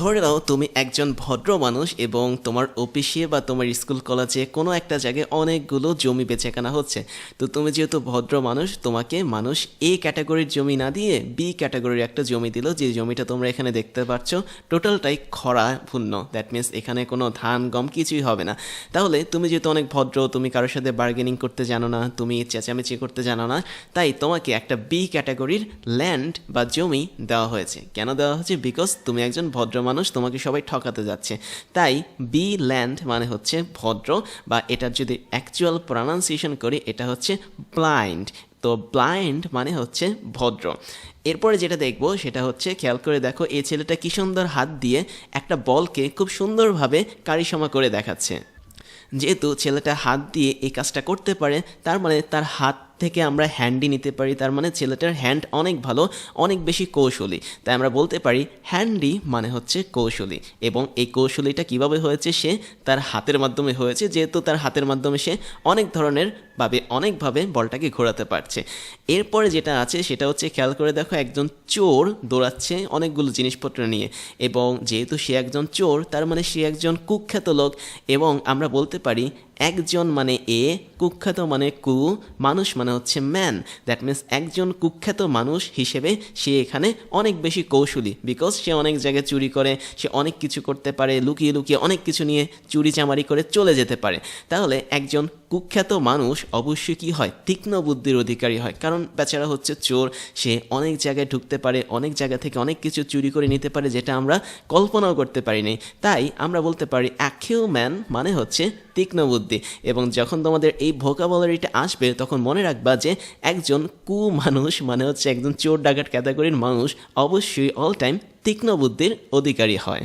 ধরে নাও তুমি একজন ভদ্র মানুষ এবং তোমার অফিসে বা তোমার স্কুল কলেজে কোনো একটা জায়গায় অনেকগুলো জমি বেচে কেনা হচ্ছে। তো তুমি যেহেতু ভদ্র মানুষ, তোমাকে মানুষ এ ক্যাটাগরির জমি না দিয়ে বি ক্যাটাগরির একটা জমি দিল, যে জমিটা তোমরা এখানে দেখতে পাচ্ছ, টোটালটাই খরা পূর্ণ দ্যাট মিনস এখানে কোনো ধান গম কিছুই হবে না। তাহলে তুমি যেহেতু অনেক ভদ্র, তুমি কারোর সাথে বার্গেনিং করতে জানো না, তুমি চেঁচামেচি করতে জানো না, তাই তোমাকে একটা বি ক্যাটাগরির ল্যান্ড বা জমি দেওয়া হয়েছে। কেন দেওয়া হয়েছে? বিকজ তুমি একজন ভদ্র মানুষ তোমাকে সবাই ঠকাতে যাচ্ছে। তাই বি ল্যান্ড মানে হচ্ছে ভদ্র বা এটার যদি অ্যাকচুয়াল প্রনাউন্সিয়েশন করি, এটা হচ্ছে ব্লাইন্ড তো ব্লাইন্ড মানে হচ্ছে ভদ্র। এরপরে যেটা দেখব, সেটা হচ্ছে খেয়াল করে দেখো, এই ছেলেটা কি সুন্দর হাত দিয়ে একটা বলকে খুব সুন্দরভাবে কারিশমা করে দেখাচ্ছে। যেহেতু ছেলেটা হাত দিয়ে এই কাজটা করতে পারে, তার মানে তার হাত থেকে আমরা হ্যান্ডি নিতে পারি, তার মানে ছেলেটার হ্যান্ড অনেক ভালো, অনেক বেশি কৌশলী। তাই আমরা বলতে পারি হ্যান্ডি মানে হচ্ছে কৌশলী। এবং এই কৌশলীটা কীভাবে হয়েছে, সে তার হাতের মাধ্যমে হয়েছে, যেহেতু তার হাতের মাধ্যমে সে অনেক ধরনের ভাবে, অনেকভাবে বলটাকে ঘোরাতে পারছে। এরপরে যেটা আছে, সেটা হচ্ছে খেয়াল করে দেখো, একজন চোর দৌড়াচ্ছে অনেকগুলো জিনিসপত্র নিয়ে। এবং যেহেতু সে একজন চোর, তার মানে সে একজন কুখ্যাত লোক। এবং আমরা বলতে পারি একজন মানে এ, কুখ্যাত মানে কু, মানুষ মানে হচ্ছে ম্যান দ্যাট মিন্স একজন কুখ্যাত মানুষ হিসেবে সে এখানে অনেক বেশি কৌশলী বিকজ সে অনেক জায়গায় চুরি করে, সে অনেক কিছু করতে পারে, লুকিয়ে লুকিয়ে অনেক কিছু নিয়ে চুরি চামারি করে চলে যেতে পারে। তাহলে একজন কুখ্যাত মানুষ অবশ্যই কি হয়? তীক্ষ্ণ বুদ্ধির অধিকারী হয়। কারণ বেচারা হচ্ছে চোর, সে অনেক জায়গায় ঢুকতে পারে, অনেক জায়গা থেকে অনেক কিছু চুরি করে নিতে পারে যেটা আমরা কল্পনাও করতে পারিনি। তাই আমরা বলতে পারি অ্যাকিউ ম্যান মানে হচ্ছে তীক্ষ্ণ বুদ্ধি। এবং যখন তোমাদের এই ভোকাবলারিটা আসবে, তখন মনে রাখবা যে একজন কু মানুষ মানে হচ্ছে একজন চোর ডাকাত ক্যাটাগরির মানুষ অবশ্যই অল টাইম তীক্ষ্ণ বুদ্ধির অধিকারী হয়।